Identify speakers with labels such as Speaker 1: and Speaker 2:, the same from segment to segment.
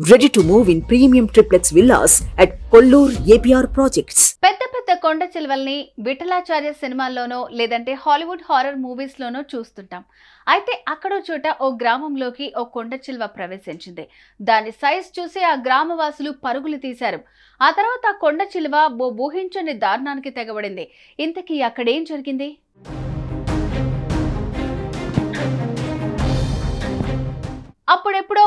Speaker 1: Ready to move in premium triplex villas at Kollur APR projects
Speaker 2: పెద్ద పెద్ద కొండ చిలువల్ని విఠలాచార్య సినిమాల్లోనో లేదంటే హాలీవుడ్ హారర్ మూవీస్లోనో చూస్తుంటాం. అయితే అక్కడో చోట ఓ గ్రామంలోకి ఓ కొండ చిలువ ప్రవేశించింది. దాని సైజ్ చూసి ఆ గ్రామవాసులు పరుగులు తీశారు. ఆ తర్వాత ఆ కొండ చిలువ ఓ ఊహించని దారుణానికి తెగబడింది. ఇంతకీ అక్కడేం జరిగింది?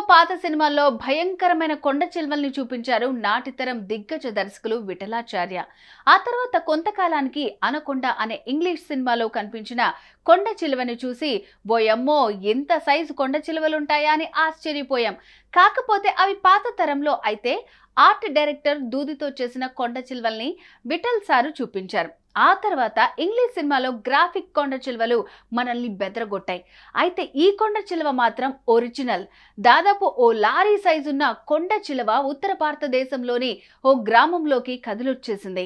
Speaker 2: పాత సినిమాల్లో భయంకరమైన కొండ చిల్వల్ని చూపించారు నాటితరం దిగ్గజ దర్శకులు విఠలాచార్య. ఆ తర్వాత కొంతకాలానికి అనకొండ అనే ఇంగ్లీష్ సినిమాలో కనిపించిన కొండ చిలువని చూసి బోయమ్మో ఎంత సైజు కొండ చిలువలుంటాయా? అని ఆశ్చర్యపోయాం. కాకపోతే అవి పాత తరంలో అయితే ఆర్ట్ డైరెక్టర్ దూదితో చేసిన కొండ చిల్వల్ని విఠల్ సారు చూపించారు. ఆ తర్వాత ఇంగ్లీష్ సినిమాలో గ్రాఫిక్ కొండ చిలువలు మనల్ని బెదరగొట్టాయి. అయితే ఈ కొండ చిలువ మాత్రం ఒరిజినల్. దాదాపు ఓ లారీ సైజున్న కొండ చిలువ ఉత్తర భారతదేశంలోని ఓ గ్రామంలోకి కదిలొచ్చేసింది.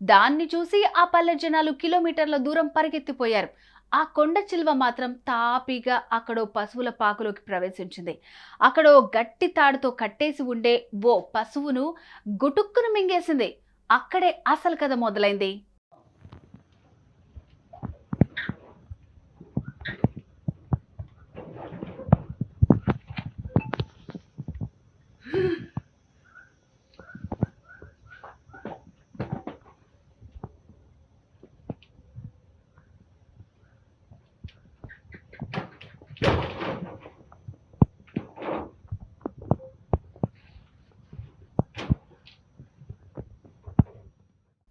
Speaker 2: దాన్ని చూసి ఆ పల్లె జనాలు కిలోమీటర్ల దూరం పరిగెత్తిపోయారు. ఆ కొండ చిలువ మాత్రం తాపీగా అక్కడో పశువుల పాకులోకి ప్రవేశించింది. అక్కడ గట్టి తాడుతో కట్టేసి ఉండే ఓ పశువును గుటుక్కును మింగేసింది. అక్కడే అసలు కథ మొదలైంది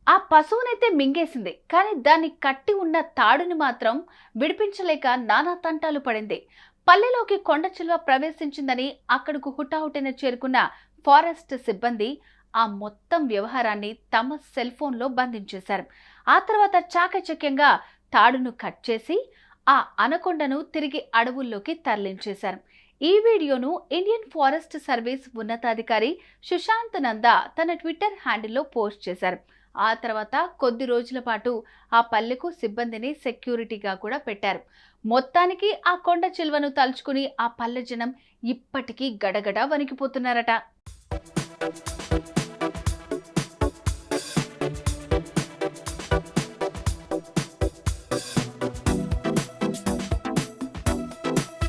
Speaker 2: ఆ పశువునైతే మింగేసింది కానీ దాన్ని కట్టి ఉన్న తాడుని మాత్రం విడిపించలేక నానా తంటాలు పడింది. పల్లెలోకి కొండ చిలువ ప్రవేశించిందని అక్కడకు హుటాహుటిన చేరుకున్న ఫారెస్ట్ సిబ్బంది ఆ మొత్తం వ్యవహారాన్ని తమ సెల్ ఫోన్లో బంధించేశారు. ఆ తర్వాత చాకచక్యంగా తాడును కట్ చేసి ఆ అనకొండను తిరిగి అడవుల్లోకి తరలించేశారు. ఈ వీడియోను ఇండియన్ ఫారెస్ట్ సర్వీస్ ఉన్నతాధికారి సుశాంత్ నందా తన ట్విట్టర్ హ్యాండిల్లో పోస్ట్ చేశారు. ఆ తర్వాత కొద్ది రోజుల పాటు ఆ పల్లెకు సిబ్బందిని సెక్యూరిటీగా కూడా పెట్టారు. మొత్తానికి ఆ కొండ చిల్వను తలుచుకుని ఆ పల్లె జనం ఇప్పటికీ గడగడ వణికిపోతున్నారట.